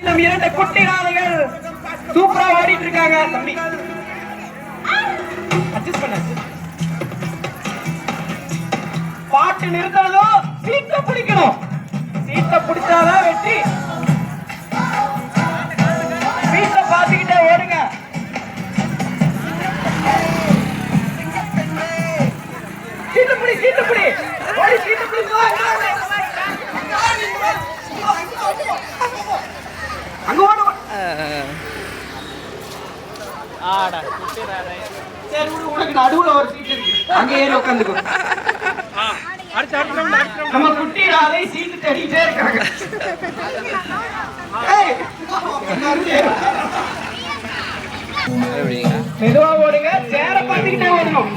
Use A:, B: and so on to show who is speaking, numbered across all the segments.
A: இன்னும் இரண்டு குட்டி நாளைகள் சூப்பரா ஓடிட்டு இருக்காங்க தம்பி. அட்ஜஸ்ட் பண்ண பாட்டு நிறுத்தணும் சீட்டை பிடிக்கணும். சீட்டை பிடிச்சாதான் வெற்றி. சீட்டை பார்த்துக்கிட்டே ஓடுங்க. சீட்டை பிடி சீட்டு பிடி. ஓடி பிடி அங்க ஓடு ஓடு. சரி விடு, உனக்கு நடுவுல ஒரு சீட் இருக்கு. அங்க ஏறி உட்காந்துக்கோ நம்ம குட்டி ராதை சீட்டு இருக்காங்க. ஏய், மெதுவா ஓடுங்க சேர பார்த்துக்கிட்டே ஓடணும்.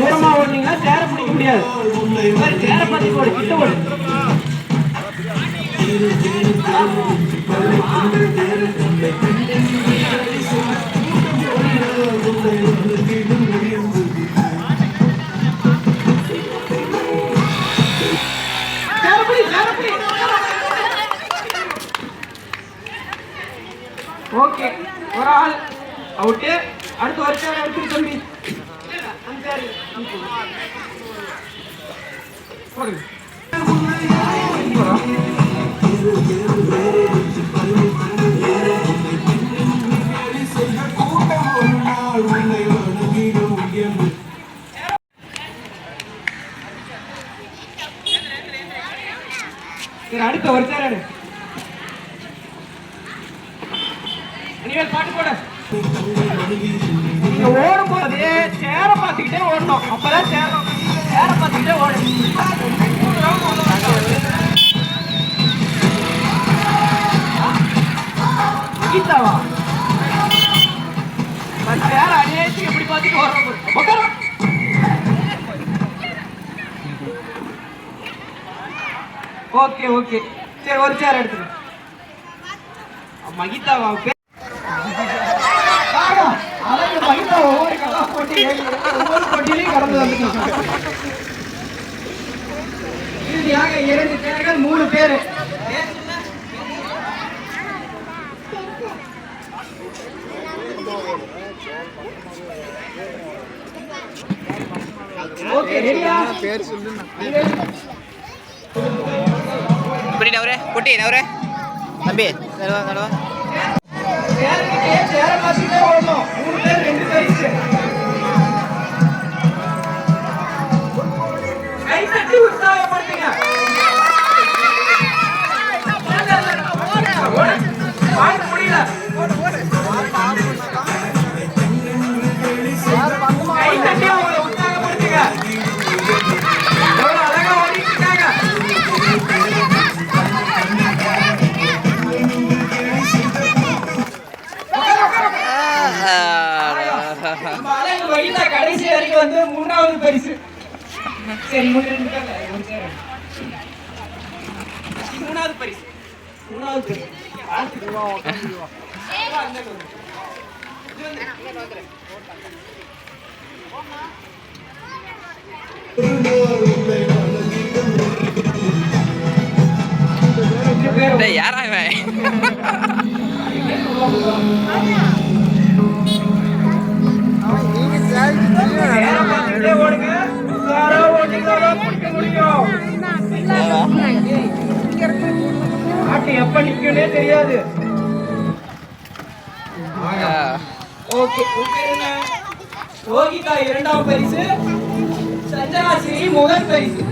A: தூரமா ஓடுனீங்கன்னா சேர பிடிக்க முடியாது. சேர பத்தி ஓடு கிட்ட ஓடு ஓகே ஒரு ஆள். அவுட்டு அடுத்து வருஷம் எடுத்துட்டு தம்பி அந்த சேர் போடுங்க சரி அடுத்த ஒரு சேர் பாட்டு போட. ஓடும் ஓடும்போது பார்த்துக்கிட்டே ஓடணும் அப்பதான் சேரணும் சேர பார்த்துக்கிட்டே ஓடணும் கீதாவா நான் சேர எப்படி பார்த்துட்டு ஓகே ஓகே. சரி ஒரு சேர் எடுத்துக்க. மகிதாவா மகிதா ஒவ்வொரு கலா போட்டி ஒவ்வொரு போட்டியிலையும் கடந்து வந்துட்டு இறுதியாக இரண்டு பேர்கள் மூணு பேரு.
B: இப்படி நவரு குட்டி நவரு தம்பி
A: மூணு பேர் ரெண்டு பரிசு வந்து மூணாவது பரிசு. சரி மூணாவது பரிசு. மூணாவது பரிசு. வா, எப்ப நிக்கும்னே தெரியாது. ஓகே என்ன? யோகிகா இரண்டாம் பரிசு. சஞ்சனா ஸ்ரீ முதல் பரிசு.